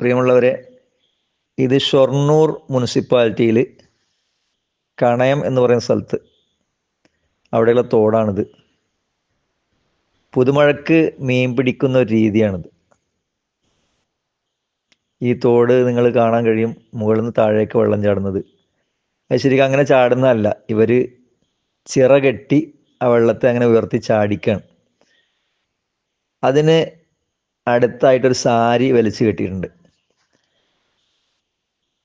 പ്രിയമുള്ളവരെ ഇത് ഷൊർണൂർ മുനിസിപ്പാലിറ്റിയിൽ കണയം എന്ന് പറയുന്ന സ്ഥലത്ത്. അവിടെയുള്ള തോടാണിത്. പുതുമഴക്ക് മീൻ പിടിക്കുന്ന ഒരു രീതിയാണിത്. ഈ തോട് നിങ്ങൾ കാണാൻ കഴിയും. മുകളിൽ നിന്ന് താഴേക്ക് വെള്ളം ചാടുന്നത്. അത് ശരിക്കും അങ്ങനെ ചാടുന്നതല്ല. ഇവർ ചിറ കെട്ടി ആ വെള്ളത്തെ അങ്ങനെ ഉയർത്തി ചാടിക്കാണ്. അതിന് അടുത്തായിട്ടൊരു സാരി വലിച്ചു കെട്ടിയിട്ടുണ്ട്.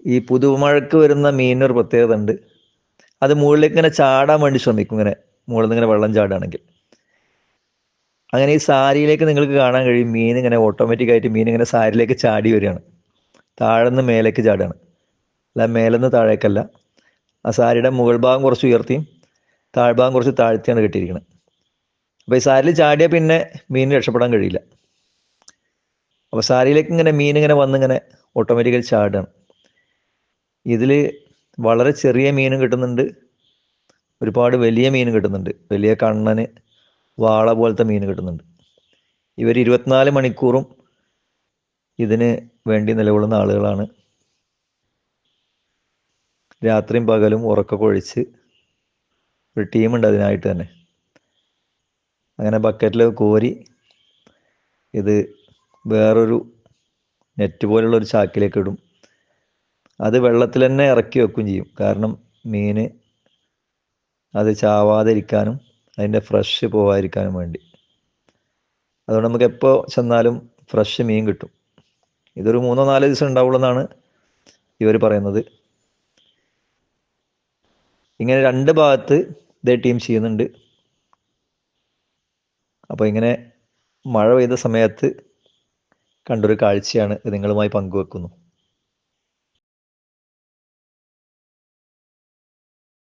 ഈ പുതുമഴക്ക് വരുന്ന മീനിനൊരു പ്രത്യേകത ഉണ്ട്. അത് മുകളിലേക്ക് ഇങ്ങനെ ചാടാൻ വേണ്ടി ശ്രമിക്കും ഇങ്ങനെ മുകളിൽ നിന്ന് ഇങ്ങനെ വെള്ളം ചാടുകയാണെങ്കിൽ. അങ്ങനെ ഈ സാരിയിലേക്ക് നിങ്ങൾക്ക് കാണാൻ കഴിയും മീൻ ഇങ്ങനെ ഓട്ടോമാറ്റിക് ആയിട്ട് മീൻ ഇങ്ങനെ സാരിയിലേക്ക് ചാടി വരികയാണ്. താഴെ നിന്ന് മേലേക്ക് ചാടുകയാണ്. അല്ല മേലെ നിന്ന് താഴേക്കല്ല. ആ സാരിയുടെ മുകൾ ഭാഗം കുറച്ച് ഉയർത്തിയും താഴ്ഭാഗം കുറച്ച് താഴ്ത്തിയാണ് കെട്ടിയിരിക്കുന്നത് അപ്പോൾ ഈ സാരിയിൽ ചാടിയാൽ പിന്നെ മീൻ രക്ഷപ്പെടാൻ കഴിയില്ല. അപ്പോൾ സാരിയിലേക്ക് ഇങ്ങനെ മീൻ ഇങ്ങനെ വന്നിങ്ങനെ ഓട്ടോമാറ്റിക്കലി ചാടുകയാണ്. ഇതിൽ വളരെ ചെറിയ മീനും കിട്ടുന്നുണ്ട്. ഒരുപാട് വലിയ മീനും കിട്ടുന്നുണ്ട്. വലിയ കണ്ണന് വാള പോലത്തെ മീൻ കിട്ടുന്നുണ്ട്. ഇവർ ഇരുപത്തിനാല് മണിക്കൂറും ഇതിന് വേണ്ടി നിലകൊള്ളുന്ന ആളുകളാണ്. രാത്രിയും പകലും ഉറക്കം ഒഴിച്ച് ഒരു ടീമുണ്ട് അതിനായിട്ട് തന്നെ. അങ്ങനെ ബക്കറ്റിൽ കോരി ഇത് വേറൊരു നെറ്റ് പോലുള്ള ഒരു ചാക്കിലേക്ക് ഇടും. അത് വെള്ളത്തിൽ തന്നെ ഇറക്കി വെക്കുകയും ചെയ്യും. കാരണം മീൻ അത് ചാവാതിരിക്കാനും അതിന്റെ ഫ്രഷ് പോവാതിരിക്കാനും വേണ്ടി. അതുകൊണ്ട് നമുക്ക് എപ്പോൾ ചെന്നാലും ഫ്രഷ് മീൻ കിട്ടും. ഇതൊരു മൂന്നോ നാലോ ദിവസം ഉണ്ടാവുള്ളൂ എന്നാണ് ഇവർ പറയുന്നത്. ഇങ്ങനെ രണ്ട് ഭാഗത്ത് ഇതേ ടീം ചെയ്യുന്നുണ്ട്. അപ്പോൾ ഇങ്ങനെ മഴ പെയ്ത സമയത്ത് കണ്ടൊരു കാഴ്ചയാണ് നിങ്ങളുമായി പങ്കുവെക്കുന്നു.